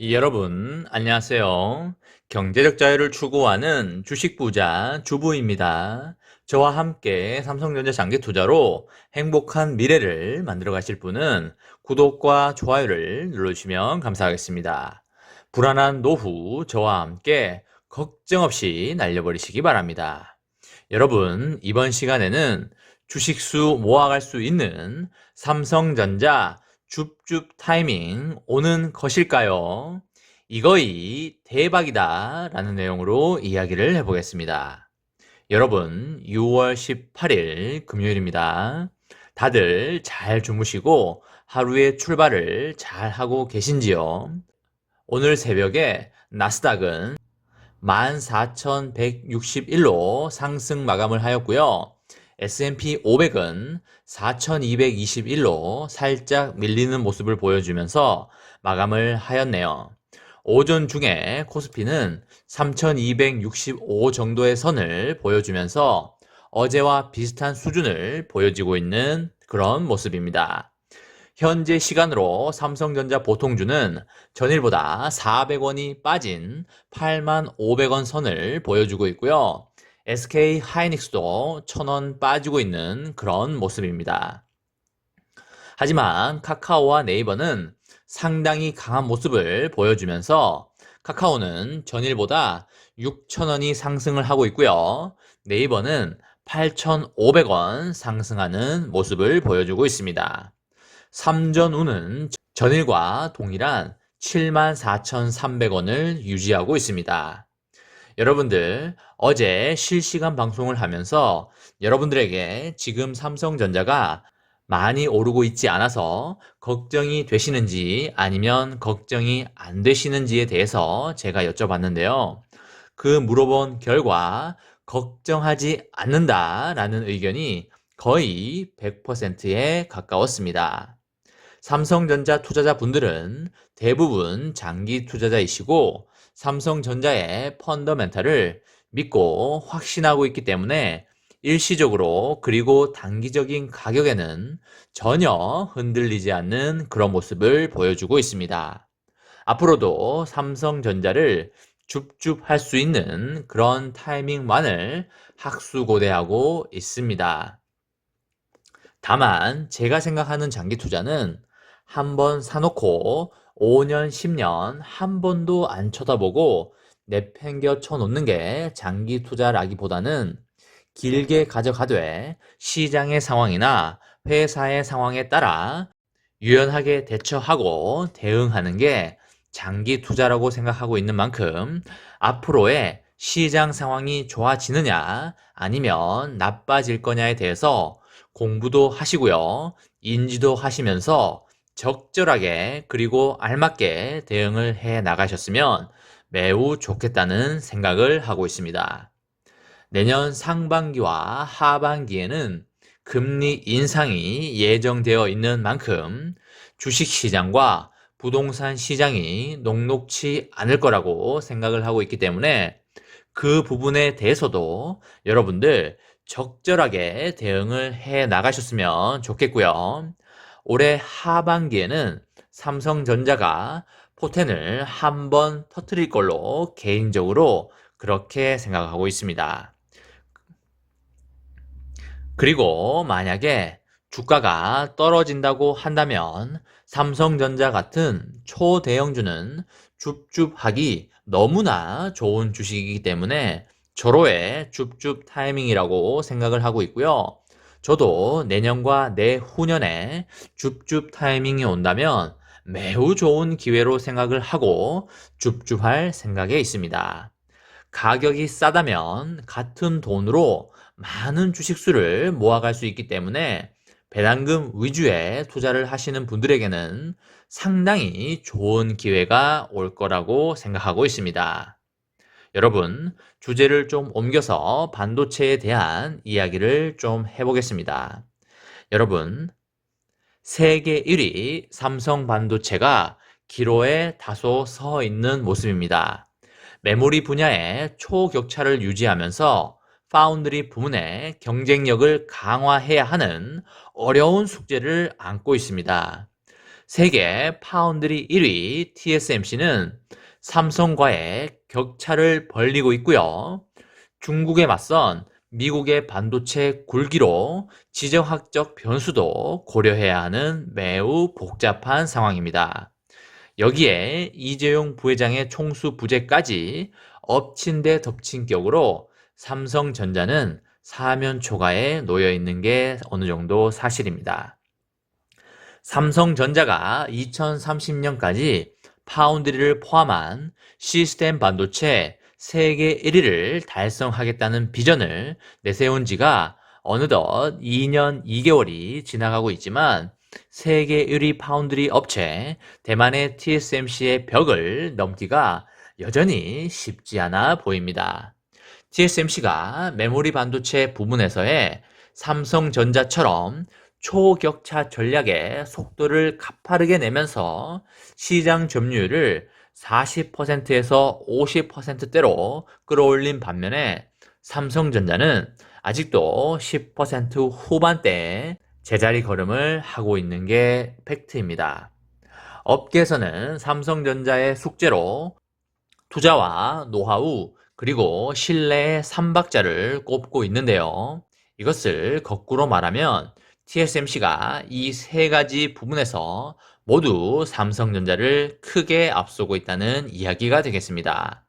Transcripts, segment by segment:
여러분, 안녕하세요. 경제적 자유를 추구하는 주식 부자 주부입니다. 저와 함께 삼성전자 장기 투자로 행복한 미래를 만들어 가실 분은 구독과 좋아요를 눌러주시면 감사하겠습니다. 불안한 노후 저와 함께 걱정 없이 날려버리시기 바랍니다. 여러분, 이번 시간에는 주식수 모아갈 수 있는 삼성전자 줍줍 타이밍 오는 것일까요? 이거이 대박이다 라는 내용으로 이야기를 해보겠습니다. 여러분, 6월 18일 금요일입니다. 다들 잘 주무시고 하루의 출발을 잘 하고 계신지요? 오늘 새벽에 나스닥은 14,161로 상승 마감을 하였고요. S&P 500은 4221로 살짝 밀리는 모습을 보여주면서 마감을 하였네요. 오전 중에 코스피는 3265 정도의 선을 보여주면서 어제와 비슷한 수준을 보여지고 있는 그런 모습입니다. 현재 시간으로 삼성전자 보통주는 전일보다 400원이 빠진 8만 500원 선을 보여주고 있고요. SK 하이닉스도 1000원 빠지고 있는 그런 모습입니다. 하지만 카카오와 네이버는 상당히 강한 모습을 보여주면서 카카오는 전일보다 6,000원이 상승을 하고 있고요. 네이버는 8,500원 상승하는 모습을 보여주고 있습니다. 삼전우는 전일과 동일한 74,300원을 유지하고 있습니다. 여러분들 어제 실시간 방송을 하면서 여러분들에게 지금 삼성전자가 많이 오르고 있지 않아서 걱정이 되시는지 아니면 걱정이 안 되시는지에 대해서 제가 여쭤봤는데요. 그 물어본 결과 걱정하지 않는다라는 의견이 거의 100%에 가까웠습니다. 삼성전자 투자자분들은 대부분 장기 투자자이시고 삼성전자의 펀더멘탈을 믿고 확신하고 있기 때문에 일시적으로 그리고 단기적인 가격에는 전혀 흔들리지 않는 그런 모습을 보여주고 있습니다. 앞으로도 삼성전자를 줍줍할 수 있는 그런 타이밍만을 학수고대하고 있습니다. 다만 제가 생각하는 장기 투자는 한번 사놓고 5년, 10년 한 번도 안 쳐다보고 내팽겨 쳐놓는 게 장기 투자라기보다는 길게 가져가되 시장의 상황이나 회사의 상황에 따라 유연하게 대처하고 대응하는 게 장기 투자라고 생각하고 있는 만큼 앞으로의 시장 상황이 좋아지느냐 아니면 나빠질 거냐에 대해서 공부도 하시고요. 인지도 하시면서 적절하게 그리고 알맞게 대응을 해 나가셨으면 매우 좋겠다는 생각을 하고 있습니다. 내년 상반기와 하반기에는 금리 인상이 예정되어 있는 만큼 주식 시장과 부동산 시장이 녹록치 않을 거라고 생각을 하고 있기 때문에 그 부분에 대해서도 여러분들 적절하게 대응을 해 나가셨으면 좋겠고요. 올해 하반기에는 삼성전자가 포텐을 한 번 터트릴 걸로 개인적으로 그렇게 생각하고 있습니다. 그리고 만약에 주가가 떨어진다고 한다면 삼성전자 같은 초대형주는 줍줍하기 너무나 좋은 주식이기 때문에 절호의 줍줍 타이밍이라고 생각을 하고 있고요. 저도 내년과 내후년에 줍줍 타이밍이 온다면 매우 좋은 기회로 생각을 하고 줍줍할 생각에 있습니다. 가격이 싸다면 같은 돈으로 많은 주식수를 모아갈 수 있기 때문에 배당금 위주의 투자를 하시는 분들에게는 상당히 좋은 기회가 올 거라고 생각하고 있습니다. 여러분, 주제를 좀 옮겨서 반도체에 대한 이야기를 좀 해보겠습니다. 여러분, 세계 1위 삼성 반도체가 기로에 다소 서 있는 모습입니다. 메모리 분야의 초격차를 유지하면서 파운드리 부문의 경쟁력을 강화해야 하는 어려운 숙제를 안고 있습니다. 세계 파운드리 1위 TSMC는 삼성과의 격차를 벌리고 있고요. 중국에 맞선 미국의 반도체 굴기로 지정학적 변수도 고려해야 하는 매우 복잡한 상황입니다. 여기에 이재용 부회장의 총수 부재까지 엎친 데 덮친 격으로 삼성전자는 사면 초과에 놓여 있는 게 어느 정도 사실입니다. 삼성전자가 2030년까지 파운드리를 포함한 시스템 반도체 세계 1위를 달성하겠다는 비전을 내세운 지가 어느덧 2년 2개월이 지나가고 있지만 세계 1위 파운드리 업체 대만의 TSMC의 벽을 넘기가 여전히 쉽지 않아 보입니다. TSMC가 메모리 반도체 부분에서의 삼성전자처럼 초격차 전략의 속도를 가파르게 내면서 시장 점유율을 40%에서 50%대로 끌어올린 반면에 삼성전자는 아직도 10% 후반대에 제자리 걸음을 하고 있는 게 팩트입니다. 업계에서는 삼성전자의 숙제로 투자와 노하우 그리고 신뢰의 3박자를 꼽고 있는데요. 이것을 거꾸로 말하면 TSMC가 이 세 가지 부분에서 모두 삼성전자를 크게 앞서고 있다는 이야기가 되겠습니다.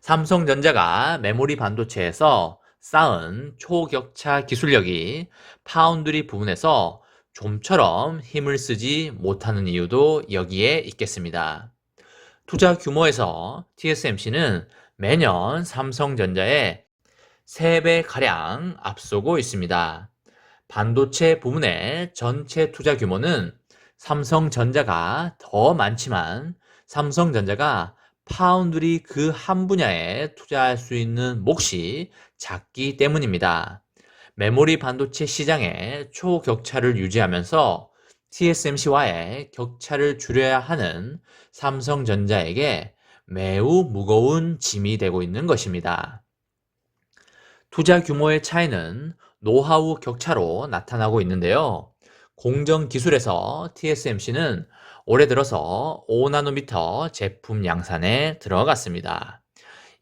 삼성전자가 메모리 반도체에서 쌓은 초격차 기술력이 파운드리 부분에서 좀처럼 힘을 쓰지 못하는 이유도 여기에 있겠습니다. 투자 규모에서 TSMC는 매년 삼성전자의 3배가량 앞서고 있습니다. 반도체 부문의 전체 투자 규모는 삼성전자가 더 많지만 삼성전자가 파운드리 그 한 분야에 투자할 수 있는 몫이 작기 때문입니다. 메모리 반도체 시장의 초격차를 유지하면서 TSMC와의 격차를 줄여야 하는 삼성전자에게 매우 무거운 짐이 되고 있는 것입니다. 투자 규모의 차이는 노하우 격차로 나타나고 있는데요. 공정 기술에서 TSMC는 올해 들어서 5나노미터 제품 양산에 들어갔습니다.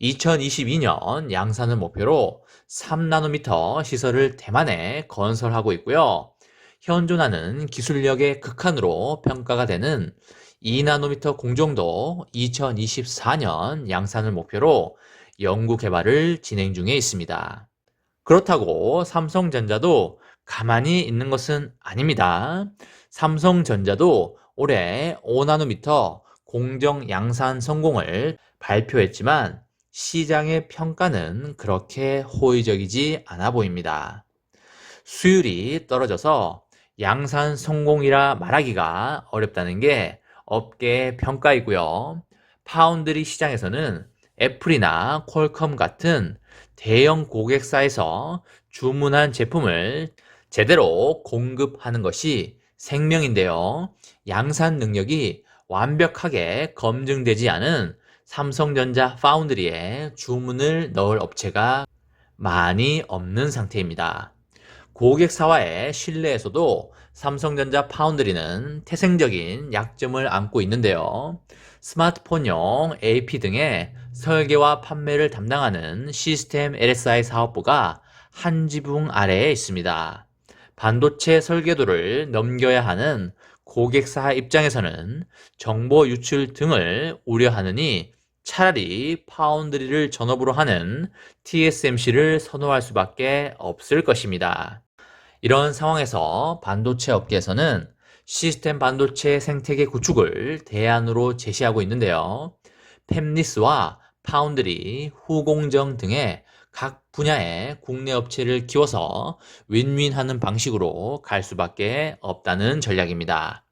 2022년 양산을 목표로 3나노미터 시설을 대만에 건설하고 있고요. 현존하는 기술력의 극한으로 평가가 되는 2나노미터 공정도 2024년 양산을 목표로 연구 개발을 진행 중에 있습니다. 그렇다고 삼성전자도 가만히 있는 것은 아닙니다. 삼성전자도 올해 5나노미터 공정 양산 성공을 발표했지만 시장의 평가는 그렇게 호의적이지 않아 보입니다. 수율이 떨어져서 양산 성공이라 말하기가 어렵다는 게 업계의 평가이고요. 파운드리 시장에서는 애플이나 퀄컴 같은 대형 고객사에서 주문한 제품을 제대로 공급하는 것이 생명인데요. 양산 능력이 완벽하게 검증되지 않은 삼성전자 파운드리에 주문을 넣을 업체가 많이 없는 상태입니다. 고객사와의 신뢰에서도 삼성전자 파운드리는 태생적인 약점을 안고 있는데요. 스마트폰용 AP 등의 설계와 판매를 담당하는 시스템 LSI 사업부가 한 지붕 아래에 있습니다. 반도체 설계도를 넘겨야 하는 고객사 입장에서는 정보 유출 등을 우려하느니 차라리 파운드리를 전업으로 하는 TSMC를 선호할 수밖에 없을 것입니다. 이런 상황에서 반도체 업계에서는 시스템 반도체 생태계 구축을 대안으로 제시하고 있는데요. 팹리스와 파운드리, 후공정 등의 각 분야의 국내 업체를 키워서 윈윈하는 방식으로 갈 수밖에 없다는 전략입니다.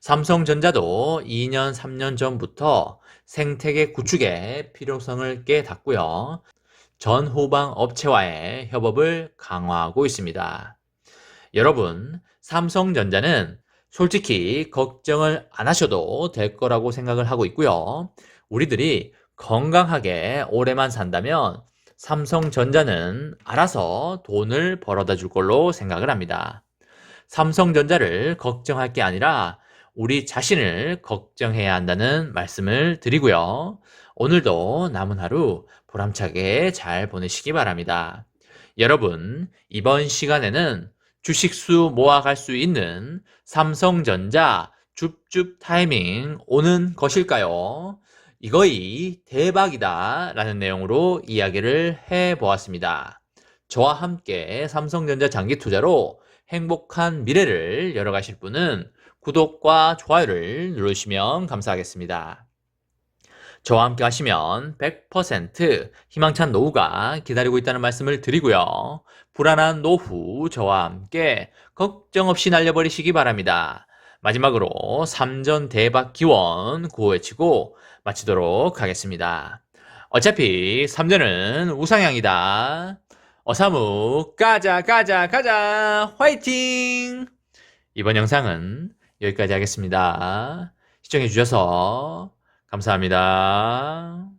삼성전자도 2년, 3년 전부터 생태계 구축의 필요성을 깨닫고요. 전 호방 업체와의 협업을 강화하고 있습니다. 여러분, 삼성전자는 솔직히 걱정을 안 하셔도 될 거라고 생각을 하고 있고요. 우리들이 건강하게 오래만 산다면 삼성전자는 알아서 돈을 벌어다 줄 걸로 생각을 합니다. 삼성전자를 걱정할 게 아니라 우리 자신을 걱정해야 한다는 말씀을 드리고요. 오늘도 남은 하루 보람차게 잘 보내시기 바랍니다. 여러분, 이번 시간에는 주식수 모아갈 수 있는 삼성전자 줍줍 타이밍 오는 것일까요? 이거이 대박이다 라는 내용으로 이야기를 해 보았습니다. 저와 함께 삼성전자 장기 투자로 행복한 미래를 열어가실 분은 구독과 좋아요를 누르시면 감사하겠습니다. 저와 함께 하시면 100% 희망찬 노후가 기다리고 있다는 말씀을 드리고요. 불안한 노후 저와 함께 걱정 없이 날려버리시기 바랍니다. 마지막으로 3전 대박 기원 구호외치고 마치도록 하겠습니다. 어차피 3전은 우상향이다. 어사무 가자 가자 가자 화이팅! 이번 영상은 여기까지 하겠습니다. 시청해 주셔서 감사합니다.